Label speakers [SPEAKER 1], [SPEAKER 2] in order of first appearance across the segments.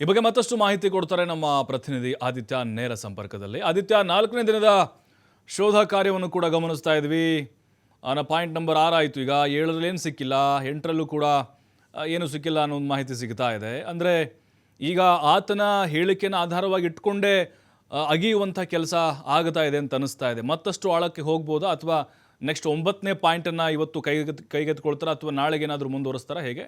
[SPEAKER 1] ಈ ಬಗ್ಗೆ ಮತ್ತಷ್ಟು ಮಾಹಿತಿ ಕೊಡ್ತಾರೆ ನಮ್ಮ ಪ್ರತಿನಿಧಿ ಆದಿತ್ಯ ನೇರ ಸಂಪರ್ಕದಲ್ಲಿ. ಆದಿತ್ಯ, ನಾಲ್ಕನೇ ದಿನದ ಶೋಧ ಕಾರ್ಯವನ್ನು ಕೂಡ ಗಮನಿಸ್ತಾ ಇದ್ವಿ. ಆನ ಪಾಯಿಂಟ್ ನಂಬರ್ ಆಯಿತು. ಈಗ ಏಳರಲ್ಲಿ ಏನು ಸಿಕ್ಕಿಲ್ಲ, ಎಂಟರಲ್ಲೂ ಕೂಡ ಏನು ಸಿಕ್ಕಿಲ್ಲ ಅನ್ನೋ ಒಂದು ಮಾಹಿತಿ ಸಿಗ್ತಾ ಇದೆ. ಅಂದರೆ ಈಗ ಆತನ ಹೇಳಿಕೆಯನ್ನು ಆಧಾರವಾಗಿ ಇಟ್ಕೊಂಡೇ ಅಗಿಯುವಂಥ ಕೆಲಸ ಆಗ್ತಾ ಇದೆ ಅಂತ ಅನಿಸ್ತಾ ಇದೆ. ಮತ್ತಷ್ಟು ಆಳಕ್ಕೆ ಹೋಗ್ಬೋದಾ ಅಥವಾ ನೆಕ್ಸ್ಟ್ ಒಂಬತ್ತನೇ ಪಾಯಿಂಟನ್ನು ಇವತ್ತು ಕೈಗೆ ಕೈಗೆತ್ಕೊಳ್ತಾರಾ ಅಥವಾ ನಾಳೆಗೇನಾದರೂ ಮುಂದುವರಿಸ್ತಾರಾ ಹೇಗೆ?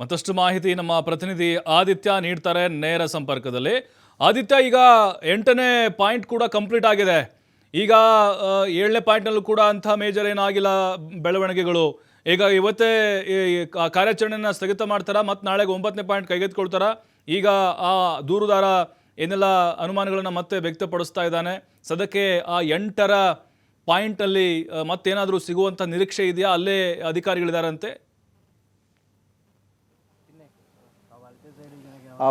[SPEAKER 1] ಮತ್ತಷ್ಟು ಮಾಹಿತಿ ನಮ್ಮ ಪ್ರತಿನಿಧಿ ಆದಿತ್ಯ ನೀಡ್ತಾರೆ ನೇರ ಸಂಪರ್ಕದಲ್ಲಿ. ಆದಿತ್ಯ, ಈಗ ಎಂಟನೇ ಪಾಯಿಂಟ್ ಕೂಡ ಕಂಪ್ಲೀಟ್ ಆಗಿದೆ. ಈಗ ಏಳನೇ ಪಾಯಿಂಟ್ನಲ್ಲೂ ಕೂಡ ಅಂಥ ಮೇಜರ್ ಏನಾಗಿಲ್ಲ ಬೆಳವಣಿಗೆಗಳು. ಈಗ ಇವತ್ತೇ ಈ ಕಾ- ಕಾರ್ಯಾಚರಣೆನ ಸ್ಥಗಿತ ಮಾಡ್ತಾರಾ ಮತ್ತು ನಾಳೆಗೆ ಒಂಬತ್ತನೇ ಪಾಯಿಂಟ್ ಕೈಗೆತ್ಕೊಳ್ತಾರಾ ಈಗ ಆ ದೂರುದಾರ ಏನೆಲ್ಲ ಅನುಮಾನಗಳನ್ನು ಮತ್ತೆ ವ್ಯಕ್ತಪಡಿಸ್ತಾ ಇದ್ದಾನೆ? ಸದ್ಯಕ್ಕೆ ಆ ಎಂಟರ ಪಾಯಿಂಟಲ್ಲಿ ಮತ್ತೇನಾದರೂ ಸಿಗುವಂಥ ನಿರೀಕ್ಷೆ ಇದೆಯಾ? ಅಲ್ಲೇ ಅಧಿಕಾರಿಗಳಿದಾರಂತೆ?
[SPEAKER 2] ಆ,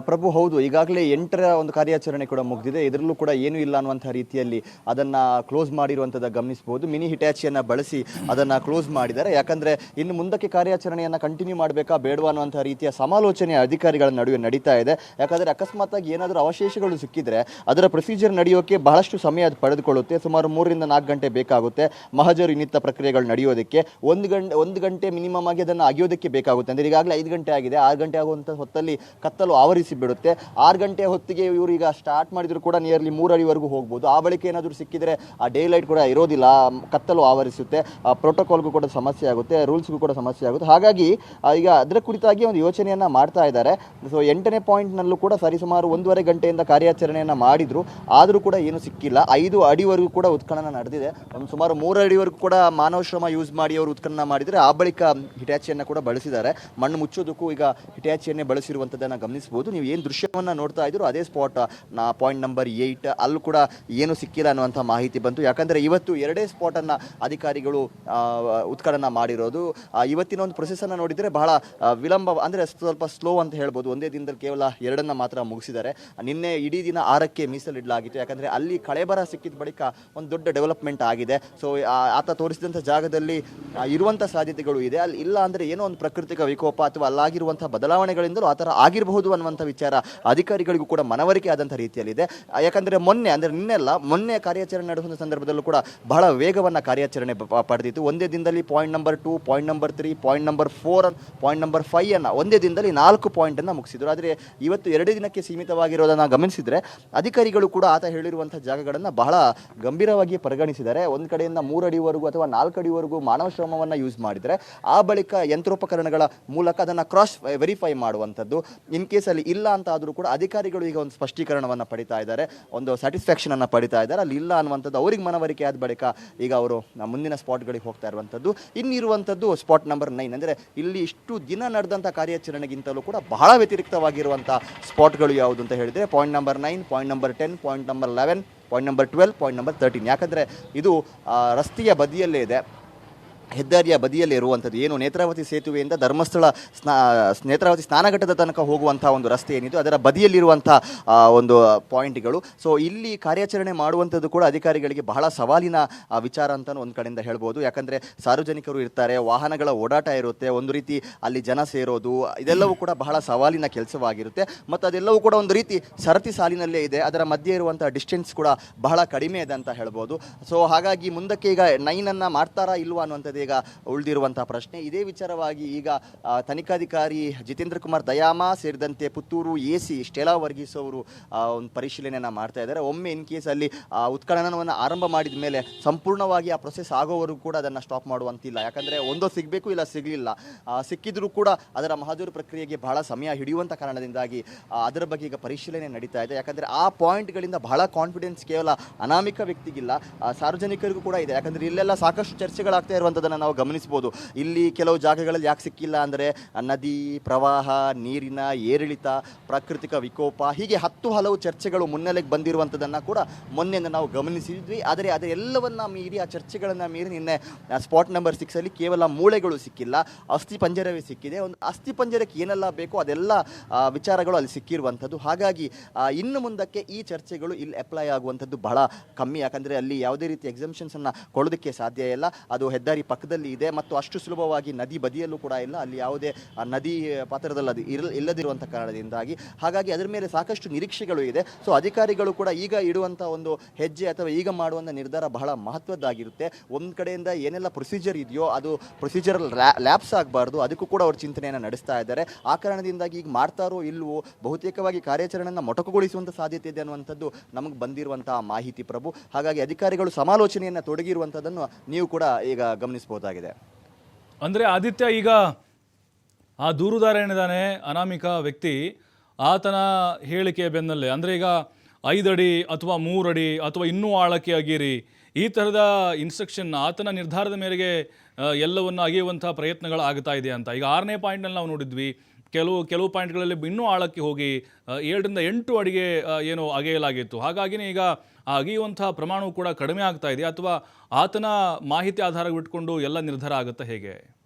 [SPEAKER 2] ಪ್ರಭು, ಹೌದು, ಈಗಾಗಲೇ ಎಂಟರ ಒಂದು ಕಾರ್ಯಾಚರಣೆ ಕೂಡ ಮುಗಿದಿದೆ. ಇದರಲ್ಲೂ ಕೂಡ ಏನೂ ಇಲ್ಲ ಅನ್ನುವಂಥ ರೀತಿಯಲ್ಲಿ ಅದನ್ನು ಕ್ಲೋಸ್ ಮಾಡಿರುವಂಥದ್ದು ಗಮನಿಸಬಹುದು ಮಿನಿ ಹಿಟ್ಯಾಚಿಯನ್ನು ಬಳಸಿ ಅದನ್ನು ಕ್ಲೋಸ್ ಮಾಡಿದ್ದಾರೆ. ಯಾಕಂದರೆ ಇನ್ನು ಮುಂದಕ್ಕೆ ಕಾರ್ಯಾಚರಣೆಯನ್ನು ಕಂಟಿನ್ಯೂ ಮಾಡಬೇಕಾ ಬೇಡವಾ ಅನ್ನುವಂಥ ರೀತಿಯ ಸಮಾಲೋಚನೆ ಅಧಿಕಾರಿಗಳ ನಡುವೆ ನಡೀತಾ ಇದೆ. ಯಾಕಂದರೆ ಅಕಸ್ಮಾತ್ ಆಗಿ ಏನಾದರೂ ಅವಶೇಷಗಳು ಸಿಕ್ಕಿದ್ರೆ ಅದರ ಪ್ರೊಸೀಜರ್ ನಡೆಯೋಕೆ ಬಹಳಷ್ಟು ಸಮಯ ಅದು ಪಡೆದುಕೊಳ್ಳುತ್ತೆ. ಸುಮಾರು ಮೂರರಿಂದ ನಾಲ್ಕು ಗಂಟೆ ಬೇಕಾಗುತ್ತೆ ಮಹಜರು ಇನ್ನಿತ್ತ ಪ್ರಕ್ರಿಯೆಗಳು ನಡೆಯೋದಕ್ಕೆ. ಒಂದು ಗಂಟೆ ಒಂದು ಗಂಟೆ ಮಿನಿಮಮ್ ಆಗಿ ಅದನ್ನು ಅಗಿಯೋದಕ್ಕೆ ಬೇಕಾಗುತ್ತೆ. ಅಂದರೆ ಈಗಾಗಲೇ ಐದು ಗಂಟೆ ಆಗಿದೆ. ಆರು ಗಂಟೆ ಆಗುವಂಥ ಹೊತ್ತಲ್ಲಿ ಕತ್ತಲು ಆವರಿಸಿ ಬಿಡುತ್ತೆ ಆರು ಗಂಟೆ ಹೊತ್ತಿಗೆ ಇವರು ಈಗ ಸ್ಟಾರ್ಟ್ ಮಾಡಿದ್ರು ಕೂಡ ನಿಯರ್ಲಿ ಅಡಿವರೆಗೂ ಹೋಗ್ಬೋದು. ಆ ಬಳಿಕ ಏನಾದರೂ ಸಿಕ್ಕಿದರೆ ಆ ಡೇ ಲೈಟ್ ಕೂಡ ಇರೋದಿಲ್ಲ. ಕತ್ತಲು ಆವರಿಸುತ್ತೆ. ಪ್ರೋಟೋಕಾಲ್ಗೂ ಕೂಡ ಸಮಸ್ಯೆ ಆಗುತ್ತೆ. ರೂಲ್ಸ್ಗೂ ಕೂಡ ಸಮಸ್ಯೆ ಆಗುತ್ತೆ. ಹಾಗಾಗಿ ಈಗ ಅದರ ಕುರಿತಾಗಿ ಒಂದು ಯೋಚನೆಯನ್ನು ಮಾಡ್ತಾ ಇದ್ದಾರೆ. ಸೊ ಎಂಟನೇ ಪಾಯಿಂಟ್ನಲ್ಲೂ ಕೂಡ ಸರಿಸುಮಾರು ಒಂದೂವರೆ ಗಂಟೆಯಿಂದ ಕಾರ್ಯಾಚರಣೆಯನ್ನು ಮಾಡಿದ್ರು. ಆದರೂ ಕೂಡ ಏನು ಸಿಕ್ಕಿಲ್ಲ. ಐದು ಅಡಿವರೆಗೂ ಕೂಡ ಉತ್ಖನನ ನಡೆದಿದೆ. ಒಂದು ಸುಮಾರು ಮೂರು ಅಡಿವರೆಗೂ ಕೂಡ ಮಾನವ ಶ್ರಮ ಯೂಸ್ ಮಾಡಿ ಅವರು ಉತ್ಖನನ ಮಾಡಿದರೆ ಆ ಬಳಿಕ ಹಿಟ್ಯಾಚಿಯನ್ನು ಕೂಡ ಬಳಸಿದ್ದಾರೆ. ಮಣ್ಣು ಮುಚ್ಚೋದಕ್ಕೂ ಈಗ ಹಿಟ್ಯಾಚಿಯನ್ನೇ ಬಳಸಿರುವಂಥದ್ದನ್ನು ಗಮನಿಸ್ಬೋದು ನೀವು ಏನು ದೃಶ್ಯವನ್ನು ನೋಡ್ತಾ ಇದ್ರು ಅದೇ ಸ್ಪಾಟ್ ಪಾಯಿಂಟ್ ನಂಬರ್ ಏಯ್ಟ್ ಅಲ್ಲೂ ಕೂಡ ಏನು ಸಿಕ್ಕಿಲ್ಲ ಅನ್ನುವಂಥ ಮಾಹಿತಿ ಬಂತು. ಯಾಕಂದರೆ ಇವತ್ತು ಎರಡೇ ಸ್ಪಾಟನ್ನು ಅಧಿಕಾರಿಗಳು ಉತ್ಖನನ ಮಾಡಿರೋದು. ಇವತ್ತಿನ ಒಂದು ಪ್ರೊಸೆಸನ್ನು ನೋಡಿದರೆ ಬಹಳ ವಿಳಂಬ, ಅಂದರೆ ಸ್ವಲ್ಪ ಸ್ಲೋ ಅಂತ ಹೇಳ್ಬೋದು. ಒಂದೇ ದಿನದಲ್ಲಿ ಕೇವಲ ಎರಡನ್ನ ಮಾತ್ರ ಮುಗಿಸಿದ್ದಾರೆ. ನಿನ್ನೆ ಇಡೀ ದಿನ ಆರಕ್ಕೆ ಮೀಸಲಿಡಲಾಗಿತ್ತು. ಯಾಕಂದರೆ ಅಲ್ಲಿ ಕಳೆಬರ ಸಿಕ್ಕಿದ ಬಳಿಕ ಒಂದು ದೊಡ್ಡ ಡೆವಲಪ್ಮೆಂಟ್ ಆಗಿದೆ. ಸೊ ಆತ ತೋರಿಸಿದಂಥ ಜಾಗದಲ್ಲಿ ಇರುವಂಥ ಸಾಧ್ಯತೆಗಳು ಇದೆ. ಅಲ್ಲಿ ಇಲ್ಲ ಅಂದರೆ ಏನೋ ಒಂದು ಪ್ರಾಕೃತಿಕ ವಿಕೋಪ ಅಥವಾ ಅಲ್ಲಾಗಿರುವಂಥ ಬದಲಾವಣೆಗಳಿಂದಲೂ ಆ ಥರ ಆಗಿರಬಹುದು ಅನ್ನುವಂಥ ವಿಚಾರ ಅಧಿಕಾರಿಗಳಿಗೂ ಕೂಡ ಮನವರಿಕೆ ಆದಂಥ ರೀತಿಯಲ್ಲಿದೆ. ಯಾಕಂದರೆ ಮೊನ್ನೆ, ಅಂದರೆ ನಿನ್ನೆಲ್ಲ ಮೊನ್ನೆ ಕಾರ್ಯಾಚರಣೆ ನಡೆಸುವಂಥ ಸಂದರ್ಭದಲ್ಲೂ ಕೂಡ ಬಹಳ ವೇಗವನ್ನು ಕಾರ್ಯಾಚರಣೆ ಪಡೆದಿತ್ತು. ಒಂದೇ ದಿನದಲ್ಲಿ point number two point number three point number four point number five ಅನ್ನು ಒಂದೇ ದಿನದಲ್ಲಿ ನಾಲ್ಕು ಪಾಯಿಂಟನ್ನು ಮುಗಿಸಿದ್ರು. ಆದರೆ ಇವತ್ತು ಎರಡು ದಿನಕ್ಕೆ ಸೀಮಿತವಾಗಿರೋದನ್ನು ಗಮನಿಸಿದರೆ ಅಧಿಕಾರಿಗಳು ಕೂಡ ಆತ ಹೇಳಿರುವಂಥ ಜಾಗಗಳನ್ನು ಬಹಳ ಗಂಭೀರವಾಗಿ ಪರಿಗಣಿಸಿದ್ದಾರೆ. ಒಂದು ಕಡೆಯಿಂದ ಮೂರಡಿವರೆಗೂ ಅಥವಾ ನಾಲ್ಕು ಅಡಿವರೆಗೂ ಮಾನವ ಶ್ರಮವನ್ನು ಯೂಸ್ ಮಾಡಿದರೆ ಆ ಬಳಿಕ ಯಂತ್ರೋಪಕರಣಗಳ ಮೂಲಕ ಅದನ್ನು ಕ್ರಾಸ್ ವೆರಿಫೈ ಮಾಡುವಂಥದ್ದು ಇನ್ ಕೇಸಲ್ಲಿ ಇಲ್ಲ ಅಂತ ಆದರೂ ಕೂಡ ಅಧಿಕಾರಿಗಳು ಈಗ ಒಂದು ಸ್ಪಷ್ಟೀಕರಣವನ್ನು ಪಡಿತಾ ಇದ್ದಾರೆ. ಒಂದು ಸ್ಯಾಟಿಸ್ಫ್ಯಾಕ್ಷನ್ ಅನ್ನು ಪಡಿತಾ ಇದ್ದಾರೆ. ಅಲ್ಲಿ ಇಲ್ಲ ಅನ್ನುವಂಥದ್ದು ಅವ್ರಿಗೆ ಮನವರಿಕೆ ಆದ ಬಳಿಕ ಈಗ ಅವರು ಮುಂದಿನ ಸ್ಪಾಟ್ಗಳಿಗೆ ಹೋಗ್ತಾ ಇರುವಂಥದ್ದು. ಇನ್ನಿರುವಂಥದ್ದು ಸ್ಪಾಟ್ ನಂಬರ್ ನೈನ್ ಅಂದರೆ ಇಲ್ಲಿ ಇಷ್ಟು ದಿನ ನಡೆದಂಥ ಕಾರ್ಯಾಚರಣೆಗಿಂತಲೂ ಕೂಡ ಬಹಳ ವ್ಯತಿರಿಕ್ತವಾಗಿರುವಂಥ ಸ್ಪಾಟ್ಗಳು ಯಾವುದು ಅಂತ ಹೇಳಿದರೆ point number nine point number ten point number eleven point number twelve point number thirteen ಯಾಕಂದರೆ ಇದು ರಸ್ತೆಯ ಬದಿಯಲ್ಲೇ ಇದೆ. ಹೆದ್ದಾರಿಯ ಬದಿಯಲ್ಲಿ ಇರುವಂಥದ್ದು. ಏನು ನೇತ್ರಾವತಿ ಸೇತುವೆಯಿಂದ ಧರ್ಮಸ್ಥಳ ಸ್ನಾ, ನೇತ್ರಾವತಿ ಸ್ನಾನಘಟ್ಟದ ತನಕ ಹೋಗುವಂಥ ಒಂದು ರಸ್ತೆ ಏನಿದ್ದು ಅದರ ಬದಿಯಲ್ಲಿರುವಂಥ ಒಂದು ಪಾಯಿಂಟ್ಗಳು. ಸೊ, ಇಲ್ಲಿ ಕಾರ್ಯಾಚರಣೆ ಮಾಡುವಂಥದ್ದು ಕೂಡ ಅಧಿಕಾರಿಗಳಿಗೆ ಬಹಳ ಸವಾಲಿನ ವಿಚಾರ ಅಂತಲೂ ಒಂದು ಕಡೆಯಿಂದ ಹೇಳ್ಬೋದು. ಯಾಕಂದರೆ ಸಾರ್ವಜನಿಕರು ಇರ್ತಾರೆ, ವಾಹನಗಳ ಓಡಾಟ ಇರುತ್ತೆ, ಒಂದು ರೀತಿ ಅಲ್ಲಿ ಜನ ಸೇರೋದು, ಇದೆಲ್ಲವೂ ಕೂಡ ಬಹಳ ಸವಾಲಿನ ಕೆಲಸವಾಗಿರುತ್ತೆ. ಮತ್ತು ಅದೆಲ್ಲವೂ ಕೂಡ ಒಂದು ರೀತಿ ಸರತಿ ಸಾಲಿನಲ್ಲೇ ಇದೆ, ಅದರ ಮಧ್ಯೆ ಇರುವಂಥ ಡಿಸ್ಟೆನ್ಸ್ ಕೂಡ ಬಹಳ ಕಡಿಮೆ ಇದೆ ಅಂತ ಹೇಳ್ಬೋದು. ಸೊ, ಹಾಗಾಗಿ ಮುಂದಕ್ಕೆ ಈಗ ನೈನನ್ನು ಮಾಡ್ತಾರಾ ಇಲ್ವಾ ಅನ್ನುವಂಥದ್ದು ಈಗ ಉಳಿದಿರುವಂತಹ ಪ್ರಶ್ನೆ. ಇದೇ ವಿಚಾರವಾಗಿ ಈಗ ತನಿಖಾಧಿಕಾರಿ ಜಿತೇಂದ್ರ ಕುಮಾರ್ ದಯಾಮ ಸೇರಿದಂತೆ Puttur A C Stella Varghese ಅವರು ಒಂದು ಪರಿಶೀಲನೆಯನ್ನು ಮಾಡ್ತಾ ಇದ್ದಾರೆ. ಒಮ್ಮೆ ಇನ್ ಕೇಸ್ ಅಲ್ಲಿ ಉತ್ಖನನವನ್ನು ಆರಂಭ ಮಾಡಿದ ಮೇಲೆ ಸಂಪೂರ್ಣವಾಗಿ ಆ ಪ್ರೊಸೆಸ್ ಆಗೋವರೆಗೂ ಕೂಡ ಅದನ್ನು ಸ್ಟಾಪ್ ಮಾಡುವಂತಿಲ್ಲ. ಯಾಕಂದರೆ ಒಂದೋ ಸಿಗಬೇಕು, ಇಲ್ಲ ಸಿಗಲಿಲ್ಲ. ಸಿಕ್ಕಿದ್ರೂ ಕೂಡ ಅದರ ಮಹಜೂರು ಪ್ರಕ್ರಿಯೆಗೆ ಬಹಳ ಸಮಯ ಹಿಡಿಯುವಂಥ ಕಾರಣದಿಂದಾಗಿ ಅದರ ಬಗ್ಗೆ ಈಗ ಪರಿಶೀಲನೆ ನಡೀತಾ ಇದೆ. ಯಾಕಂದರೆ ಆ ಪಾಯಿಂಟ್ಗಳಿಂದ ಬಹಳ ಕಾನ್ಫಿಡೆನ್ಸ್ ಕೇವಲ ಅನಾಮಿಕ ವ್ಯಕ್ತಿಗಿಲ್ಲ ಸಾರ್ವಜನಿಕರಿಗೂ ಕೂಡ ಇದೆ. ಯಾಕಂದರೆ ಇಲ್ಲೆಲ್ಲ ಸಾಕಷ್ಟು ಚರ್ಚೆಗಳಾಗ್ತಾ ಇರುವಂಥದ್ದು ಸಿಕ್ಕಿರುವಂಥದ್ದನ್ನು ನಾವು ಗಮನಿಸ್ಬೋದು ಇಲ್ಲಿ ಕೆಲವು ಜಾಗಗಳಲ್ಲಿ ಯಾಕೆ ಸಿಕ್ಕಿಲ್ಲ ಅಂದರೆ ನದಿ, ಪ್ರವಾಹ, ನೀರಿನ ಏರಿಳಿತ, ಪ್ರಾಕೃತಿಕ ವಿಕೋಪ, ಹೀಗೆ ಹತ್ತು ಹಲವು ಚರ್ಚೆಗಳು ಮುನ್ನೆಲೆಗೆ ಬಂದಿರುವಂಥದ್ದನ್ನು ಕೂಡ ಮೊನ್ನೆ ನಾವು ಗಮನಿಸಿದ್ವಿ. ಆದರೆ ಅದೆಲ್ಲವನ್ನ ಮೀರಿ ಆ ಚರ್ಚೆಗಳನ್ನು ಮೀರಿ ನಿನ್ನೆ ಸ್ಪಾಟ್ ನಂಬರ್ ಸಿಕ್ಸಲ್ಲಿ ಕೇವಲ ಮೂಳೆಗಳು ಸಿಕ್ಕಿಲ್ಲ, ಅಸ್ಥಿ ಪಂಜರವೇ ಸಿಕ್ಕಿದೆ. ಒಂದು ಅಸ್ಥಿ ಪಂಜರಕ್ಕೆ ಏನೆಲ್ಲ ಬೇಕೋ ಅದೆಲ್ಲ ವಿಚಾರಗಳು ಅಲ್ಲಿ ಸಿಕ್ಕಿರುವಂಥದ್ದು. ಹಾಗಾಗಿ ಇನ್ನು ಮುಂದಕ್ಕೆ ಈ ಚರ್ಚೆಗಳು ಇಲ್ಲಿ ಅಪ್ಲೈ ಆಗುವಂಥದ್ದು ಬಹಳ ಕಮ್ಮಿ. ಯಾಕಂದರೆ ಅಲ್ಲಿ ಯಾವುದೇ ರೀತಿ ಎಕ್ಸಮ್ಷನ್ಸನ್ನು ಕೊಡೋದಕ್ಕೆ ಸಾಧ್ಯ ಇಲ್ಲ. ಅದು ಹೆದ್ದಾರಿ ಪಕ್ಕದಲ್ಲಿ ಇದೆ ಮತ್ತು ಅಷ್ಟು ಸುಲಭವಾಗಿ ನದಿ ಬದಿಯಲ್ಲೂ ಕೂಡ ಇಲ್ಲ. ಅಲ್ಲಿ ಯಾವುದೇ ನದಿ ಪಾತ್ರದಲ್ಲಿ ಅದು ಇರಲ್, ಇಲ್ಲದಿರುವಂಥ ಕಾರಣದಿಂದಾಗಿ. ಹಾಗಾಗಿ ಅದರ ಮೇಲೆ ಸಾಕಷ್ಟು ನಿರೀಕ್ಷೆಗಳು ಇದೆ. ಸೊ, ಅಧಿಕಾರಿಗಳು ಕೂಡ ಈಗ ಇಡುವಂಥ ಒಂದು ಹೆಜ್ಜೆ ಅಥವಾ ಈಗ ಮಾಡುವಂಥ ನಿರ್ಧಾರ ಬಹಳ ಮಹತ್ವದ್ದಾಗಿರುತ್ತೆ. ಒಂದು ಕಡೆಯಿಂದ ಏನೆಲ್ಲ ಪ್ರೊಸೀಜರ್ ಇದೆಯೋ ಅದು ಪ್ರೊಸೀಜರ್ ಲ್ಯಾಪ್ಸ್ ಆಗಬಾರ್ದು. ಅದಕ್ಕೂ ಕೂಡ ಅವರು ಚಿಂತನೆಯನ್ನು ನಡೆಸ್ತಾ ಇದ್ದಾರೆ. ಆ ಕಾರಣದಿಂದಾಗಿ ಈಗ ಮಾಡ್ತಾರೋ ಇಲ್ವೋ, ಬಹುತೇಕವಾಗಿ ಕಾರ್ಯಾಚರಣೆಯನ್ನು ಮೊಟಕುಗೊಳಿಸುವಂಥ ಸಾಧ್ಯತೆ ಇದೆ ಅನ್ನುವಂಥದ್ದು ನಮಗೆ ಬಂದಿರುವಂತಹ ಮಾಹಿತಿ ಪ್ರಭು. ಹಾಗಾಗಿ ಅಧಿಕಾರಿಗಳು ಸಮಾಲೋಚನೆಯನ್ನು ತೊಡಗಿರುವಂಥದ್ದನ್ನು ನೀವು ಕೂಡ ಈಗ ಗಮನಿಸಬಹುದಾಗಿದೆ
[SPEAKER 1] ಅಂದರೆ ಆದಿತ್ಯ ಈಗ ಆ ದೂರುದಾರ ಏನಿದ್ದಾನೆ, ಅನಾಮಿಕ ವ್ಯಕ್ತಿ, ಆತನ ಹೇಳಿಕೆ ಬೆನ್ನಲ್ಲೇ, ಅಂದರೆ ಈಗ ಐದಡಿ ಅಥವಾ ಮೂರಡಿ ಅಥವಾ ಇನ್ನೂ ಆಳಕ್ಕೆ ಅಗೀರಿ, ಈ ಥರದ ಇನ್ಸ್ಟ್ರಕ್ಷನ್ ಆತನ ನಿರ್ಧಾರದ ಮೇರೆಗೆ ಎಲ್ಲವನ್ನು ಅಗೆಯುವಂಥ ಪ್ರಯತ್ನಗಳು ಆಗ್ತಾ ಇದೆ ಅಂತ. ಈಗ ಆರನೇ ಪಾಯಿಂಟ್ನಲ್ಲಿ ನಾವು ನೋಡಿದ್ವಿ, ಕೆಲವು ಕೆಲವು ಪಾಯಿಂಟ್ಗಳಲ್ಲಿ ಇನ್ನೂ ಆಳಕ್ಕೆ ಹೋಗಿ ಏಳರಿಂದ ಎಂಟು ಅಡಿಗೆ ಏನು ಅಗೆಯಲಾಗಿತ್ತು. ಹಾಗಾಗಿನೇ ಈಗ ಆ ಅಗೆಯುವಂಥ ಪ್ರಮಾಣವು ಕೂಡ ಕಡಿಮೆ ಆಗ್ತಾ ಇದೆ ಅಥವಾ ಆತನ ಮಾಹಿತಿ ಆಧಾರವಿಟ್ಕೊಂಡು ಎಲ್ಲ ನಿರ್ಧಾರ ಆಗುತ್ತಾ ಹೇಗೆ?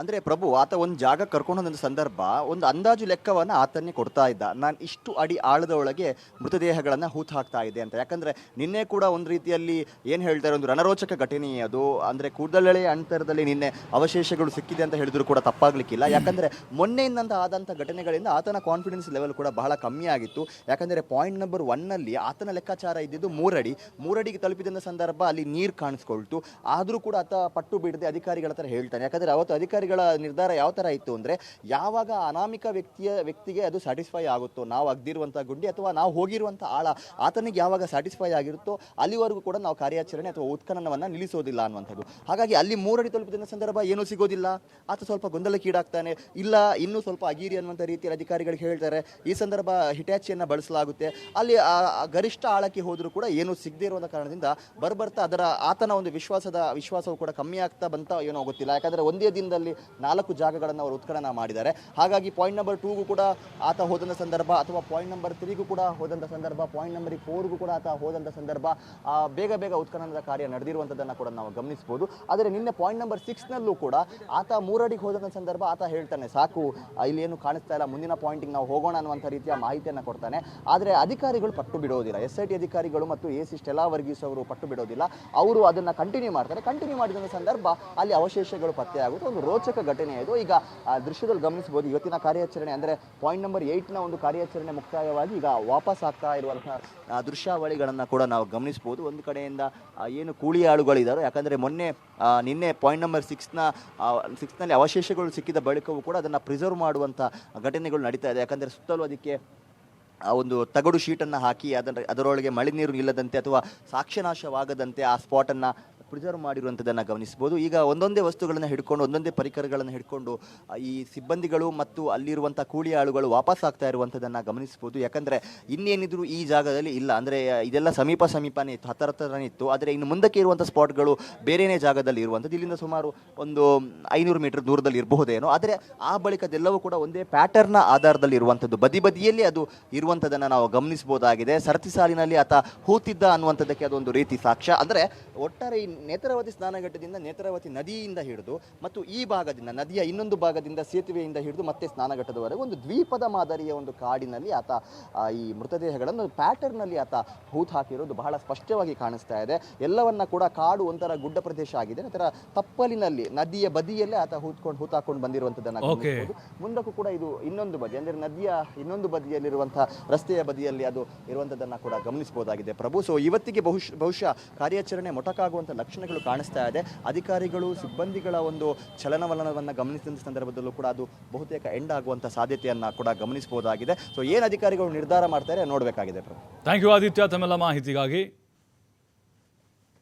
[SPEAKER 2] ಅಂದರೆ ಪ್ರಭು, ಆತ ಒಂದು ಜಾಗ ಕರ್ಕೊಂಡು ಒಂದು ಸಂದರ್ಭ, ಒಂದು ಅಂದಾಜು ಲೆಕ್ಕವನ್ನು ಆತನೇ ಕೊಡ್ತಾ ಇದ್ದ. ನಾನು ಇಷ್ಟು ಅಡಿ ಆಳದ ಒಳಗೆ ಮೃತದೇಹಗಳನ್ನು ಹೂತು ಹಾಕ್ತಾ ಇದೆ ಅಂತ. ಯಾಕಂದರೆ ನಿನ್ನೆ ಕೂಡ ಒಂದು ರೀತಿಯಲ್ಲಿ ಏನು ಹೇಳ್ತಾರೆ, ಒಂದು ರಣರೋಚಕ ಘಟನೆ ಅದು. ಅಂದರೆ ಕೂದಲೆಳೆ ಅಂತರದಲ್ಲಿ ನಿನ್ನೆ ಅವಶೇಷಗಳು ಸಿಕ್ಕಿದೆ ಅಂತ ಹೇಳಿದ್ರು ಕೂಡ ತಪ್ಪಾಗ್ಲಿಕ್ಕಿಲ್ಲ. ಯಾಕಂದರೆ ಮೊನ್ನೆಯಿಂದ ಆದಂಥ ಘಟನೆಗಳಿಂದ ಆತನ ಕಾನ್ಫಿಡೆನ್ಸ್ ಲೆವೆಲ್ ಕೂಡ ಬಹಳ ಕಮ್ಮಿ ಆಗಿತ್ತು. ಯಾಕಂದರೆ ಪಾಯಿಂಟ್ ನಂಬರ್ ಒನ್ನಲ್ಲಿ ಆತನ ಲೆಕ್ಕಾಚಾರ ಇದ್ದಿದ್ದು ಮೂರಡಿ. ಮೂರಡಿಗೆ ತಲುಪಿದಂಥ ಸಂದರ್ಭ ಅಲ್ಲಿ ನೀರು ಕಾಣಿಸ್ಕೊಳ್ತು. ಆದರೂ ಕೂಡ ಆತ ಪಟ್ಟು ಬಿಡದೆ ಅಧಿಕಾರಿಗಳ ಹತ್ರ ಹೇಳ್ತಾನೆ. ಯಾಕಂದರೆ ಅವತ್ತು ಅಧಿಕಾರಿಗಳ ನಿರ್ಧಾರ ಯಾವ ಥರ ಇತ್ತು ಅಂದರೆ ಯಾವಾಗ ಅನಾಮಿಕ ವ್ಯಕ್ತಿಯ ವ್ಯಕ್ತಿಗೆ ಅದು ಸ್ಯಾಟಿಸ್ಫೈ ಆಗುತ್ತೋ, ನಾವು ಅಗ್ದಿರುವಂಥ ಗುಂಡಿ ಅಥವಾ ನಾವು ಹೋಗಿರುವಂಥ ಆಳ ಆತನಿಗೆ ಯಾವಾಗ ಸ್ಯಾಟಿಸ್ಫೈ ಆಗಿರುತ್ತೋ ಅಲ್ಲಿವರೆಗೂ ಕೂಡ ನಾವು ಕಾರ್ಯಾಚರಣೆ ಅಥವಾ ಉತ್ಖನನವನ್ನು ನಿಲ್ಲಿಸೋದಿಲ್ಲ ಅನ್ನುವಂಥದ್ದು. ಹಾಗಾಗಿ ಅಲ್ಲಿ ಮೂರಡಿ ತಲುಪಿದ ಸಂದರ್ಭ ಏನೂ ಸಿಗೋದಿಲ್ಲ. ಆತ ಸ್ವಲ್ಪ ಗೊಂದಲಕ್ಕೀಡಾಗ್ತಾನೆ. ಇಲ್ಲ, ಇನ್ನೂ ಸ್ವಲ್ಪ ಅಗೀರಿ ಅನ್ನುವಂಥ ರೀತಿಯಲ್ಲಿ ಅಧಿಕಾರಿಗಳಿಗೆ ಹೇಳ್ತಾರೆ. ಈ ಸಂದರ್ಭ ಹಿಟ್ಯಾಚಿಯನ್ನು ಬಳಸಲಾಗುತ್ತೆ. ಅಲ್ಲಿ ಆ ಗರಿಷ್ಠ ಆಳಕ್ಕೆ ಹೋದರೂ ಕೂಡ ಏನು ಸಿಗದೇ ಇರುವಂಥ ಕಾರಣದಿಂದ ಬರ್ಬರ್ತಾ ಅದರ ಆತನ ಒಂದು ವಿಶ್ವಾಸದ, ವಿಶ್ವಾಸವು ಕೂಡ ಕಮ್ಮಿ ಆಗ್ತಾ ಬಂತ ಏನೋ ಗೊತ್ತಿಲ್ಲ. ಯಾಕಂದರೆ ಒಂದೇ ದಿನದಲ್ಲಿ ನಾಲ್ಕು ಜಾಗಗಳನ್ನು ಅವರು ಉತ್ಖನನ ಮಾಡಿದ್ದಾರೆ. ಹಾಗಾಗಿ ಪಾಯಿಂಟ್ ನಂಬರ್ ಟೂಗೂ ಕೂಡ ಆತ ಹೋದಂಥ ಸಂದರ್ಭ ಅಥವಾ ಪಾಯಿಂಟ್ ನಂಬರ್ ತ್ರೀಗೂ ಕೂಡ ಹೋದಂಥ ಸಂದರ್ಭ ಪಾಯಿಂಟ್ ನಂಬರ್ ಫೋರ್ಗೂ ಕೂಡ ಆತ ಹೋದಂಥ ಸಂದರ್ಭ ಬೇಗ ಬೇಗ ಉತ್ಖನನದ ಕಾರ್ಯ ನಡೆದಿರುವಂಥದ್ದನ್ನು ಕೂಡ ನಾವು ಗಮನಿಸಬಹುದು. ಆದರೆ ನಿನ್ನೆ ಪಾಯಿಂಟ್ ನಂಬರ್ ಸಿಕ್ಸ್ನಲ್ಲೂ ಕೂಡ ಆತ ಮೂರಡಿಗೆ ಹೋದಂಥ ಸಂದರ್ಭ ಆತ ಹೇಳ್ತಾನೆ, ಸಾಕು, ಇಲ್ಲಿ ಏನು ಕಾಣಿಸ್ತಾ ಇಲ್ಲ, ಮುಂದಿನ ಪಾಯಿಂಟಿಗೆ ನಾವು ಹೋಗೋಣ ಅನ್ನುವಂಥ ರೀತಿಯ ಮಾಹಿತಿಯನ್ನು ಕೊಡ್ತಾನೆ. ಆದರೆ ಅಧಿಕಾರಿಗಳು ಪಟ್ಟು ಬಿಡೋದಿಲ್ಲ. ಎಸ್ ಐ ಟಿ ಅಧಿಕಾರಿಗಳು ಮತ್ತು ಎ ಸಿ ಸ್ಟೆಲಾ ವರ್ಗೀಸ್ ಅವರು ಪಟ್ಟು ಬಿಡೋದಿಲ್ಲ. ಅವರು ಅದನ್ನು ಕಂಟಿನ್ಯೂ ಮಾಡ್ತಾರೆ. ಕಂಟಿನ್ಯೂ ಮಾಡಿದ ಸಂದರ್ಭ ಅಲ್ಲಿ ಅವಶೇಷಗಳು ಪತ್ತೆ ಆಗುತ್ತೆ ಒಂದು ರೋಚಕ ಘಟನೆ ಇದು. ಈಗ, ಆ, ದೃಶ್ಯದಲ್ಲಿ ಗಮನಿಸಬಹುದು, ಇವತ್ತಿನ ಕಾರ್ಯಾಚರಣೆ ಅಂದರೆ ಪಾಯಿಂಟ್ ನಂಬರ್ ಏಯ್ಟ್ನ ಒಂದು ಕಾರ್ಯಾಚರಣೆ ಮುಕ್ತಾಯವಾಗಿ ಈಗ ವಾಪಸ್ ಆಗ್ತಾ ಇರುವಂತಹ ದೃಶ್ಯಾವಳಿಗಳನ್ನು ಕೂಡ ನಾವು ಗಮನಿಸಬಹುದು. ಒಂದು ಕಡೆಯಿಂದ ಏನು ಕೂಲಿ ಆಳುಗಳಿದ್ದಾರೆ ಯಾಕಂದರೆ ಮೊನ್ನೆ ನಿನ್ನೆ ಪಾಯಿಂಟ್ ನಂಬರ್ ಸಿಕ್ಸ್ನ ಸಿಕ್ಸ್ನಲ್ಲಿ ಅವಶೇಷಗಳು ಸಿಕ್ಕಿದ ಬಳಿಕವೂ ಕೂಡ ಅದನ್ನು ಪ್ರಿಸರ್ವ್ ಮಾಡುವಂಥ ಘಟನೆಗಳು ನಡೀತಾ ಇದೆ. ಯಾಕಂದರೆ ಸುತ್ತಲೂ ಅದಕ್ಕೆ, ಆ, ಒಂದು ತಗಡು ಶೀಟನ್ನು ಹಾಕಿ ಅದರ, ಅದರೊಳಗೆ ಮಳೆ ನೀರು ನಿಲ್ಲದಂತೆ ಅಥವಾ ಸಾಕ್ಷ್ಯನಾಶವಾಗದಂತೆ ಆ ಸ್ಪಾಟನ್ನು ಪ್ರಿಸರ್ವ್ ಮಾಡಿರುವಂಥದ್ದನ್ನು ಗಮನಿಸ್ಬೋದು ಈಗ ಒಂದೊಂದೇ ವಸ್ತುಗಳನ್ನು ಹಿಡ್ಕೊಂಡು, ಒಂದೊಂದೇ ಪರಿಕರಗಳನ್ನು ಹಿಡ್ಕೊಂಡು ಈ ಸಿಬ್ಬಂದಿಗಳು ಮತ್ತು ಅಲ್ಲಿರುವಂಥ ಕೂಲಿ ಆಳುಗಳು ವಾಪಸ್ ಆಗ್ತಾ ಇರುವಂಥದ್ದನ್ನು ಗಮನಿಸ್ಬೋದು ಯಾಕಂದರೆ ಇನ್ನೇನಿದ್ರು ಈ ಜಾಗದಲ್ಲಿ ಇಲ್ಲ. ಅಂದರೆ, ಇದೆಲ್ಲ ಸಮೀಪ ಸಮೀಪನೇ ಇತ್ತು, ಹತ್ತಿರ ಇತ್ತು. ಆದರೆ ಇನ್ನು ಮುಂದಕ್ಕೆ ಇರುವಂಥ ಸ್ಪಾಟ್ಗಳು ಬೇರೆಯೇ ಜಾಗದಲ್ಲಿ ಇರುವಂಥದ್ದು. ಇಲ್ಲಿಂದ ಸುಮಾರು ಒಂದು ಐನೂರು ಮೀಟರ್ ದೂರದಲ್ಲಿ ಇರಬಹುದೇನೋ. ಆದರೆ ಆ ಬಳಿಕದೆಲ್ಲವೂ ಕೂಡ ಒಂದೇ ಪ್ಯಾಟರ್ನ ಆಧಾರದಲ್ಲಿ ಇರುವಂಥದ್ದು. ಬದಿ ಬದಿಯಲ್ಲಿ ಅದು ಇರುವಂಥದ್ದನ್ನು ನಾವು ಗಮನಿಸಬಹುದಾಗಿದೆ. ಸರತಿ ಸಾಲಿನಲ್ಲಿ ಆತ ಹೂತಿದ್ದ ಅನ್ನುವಂಥದ್ದಕ್ಕೆ ಅದೊಂದು ರೀತಿ ಸಾಕ್ಷ್ಯ. ಅಂದರೆ, ಒಟ್ಟಾರೆ ಈ ನೇತ್ರಾವತಿ ಸ್ನಾನಘಟ್ಟದಿಂದ ನೇತ್ರಾವತಿ ನದಿಯಿಂದ ಹಿಡಿದು ಮತ್ತು ಈ ಭಾಗದಿಂದ ನದಿಯ ಇನ್ನೊಂದು ಭಾಗದಿಂದ ಸೇತುವೆಯಿಂದ ಹಿಡಿದು ಮತ್ತೆ ಸ್ನಾನಘಟ್ಟದವರೆಗೆ ಒಂದು ದ್ವೀಪದ ಮಾದರಿಯ ಒಂದು ಕಾಡಿನಲ್ಲಿ ಆತ ಈ ಮೃತದೇಹಗಳನ್ನು ಪ್ಯಾಟರ್ನಲ್ಲಿ ಆತ ಹೂತು ಹಾಕಿರೋದು ಬಹಳ ಸ್ಪಷ್ಟವಾಗಿ ಕಾಣಿಸ್ತಾ ಇದೆ ಎಲ್ಲವನ್ನ ಕೂಡ ಕಾಡು ಒಂಥರ ಗುಡ್ಡ ಪ್ರದೇಶ ಆಗಿದೆ ನಂತರ ತಪ್ಪಲಿನಲ್ಲಿ ನದಿಯ ಬದಿಯಲ್ಲೇ ಆತ ಹೂತ್ಕೊಂಡು ಹೂತಾಕೊಂಡು ಬಂದಿರುವಂಥದ್ದನ್ನು. ಗಮನಿಸಬಹುದು. ಮುಂದಕ್ಕೂ ಕೂಡ ಇದು ಇನ್ನೊಂದು ಬದಿ ಅಂದರೆ ನದಿಯ ಇನ್ನೊಂದು ಬದಿಯಲ್ಲಿರುವಂತಹ ರಸ್ತೆಯ ಬದಿಯಲ್ಲಿ ಅದು ಇರುವಂಥದ್ದನ್ನು ಕೂಡ ಗಮನಿಸಬಹುದಾಗಿದೆ ಪ್ರಭು ಸೊ ಇವತ್ತಿಗೆ ಬಹುಶಃ ಬಹುಶಃ ಕಾರ್ಯಾಚರಣೆ ಮೊಟಕಾಗುವಂಥ ಲಕ್ಷಣಗಳು ಕಾಣಿಸ್ತಾ ಇದೆ. ಅಧಿಕಾರಿಗಳು, ಸಿಬ್ಬಂದಿಗಳ ಒಂದು ಚಲನವಲನವನ್ನು ಗಮನಿಸಿದ ಸಂದರ್ಭದಲ್ಲೂ ಕೂಡ ಅದು ಬಹುತೇಕ ಎಂಡ್ ಆಗುವಂಥ ಸಾಧ್ಯತೆಯನ್ನು ಕೂಡ ಗಮನಿಸಬಹುದಾಗಿದೆ. ಸೊ ಏನು ಅಧಿಕಾರಿಗಳು ನಿರ್ಧಾರ ಮಾಡ್ತಾರೆ ನೋಡಬೇಕಾಗಿದೆ
[SPEAKER 1] ಥ್ಯಾಂಕ್ ಯು ಆದಿತ್ಯ ತಮ್ಮೆಲ್ಲ ಮಾಹಿತಿಗಾಗಿ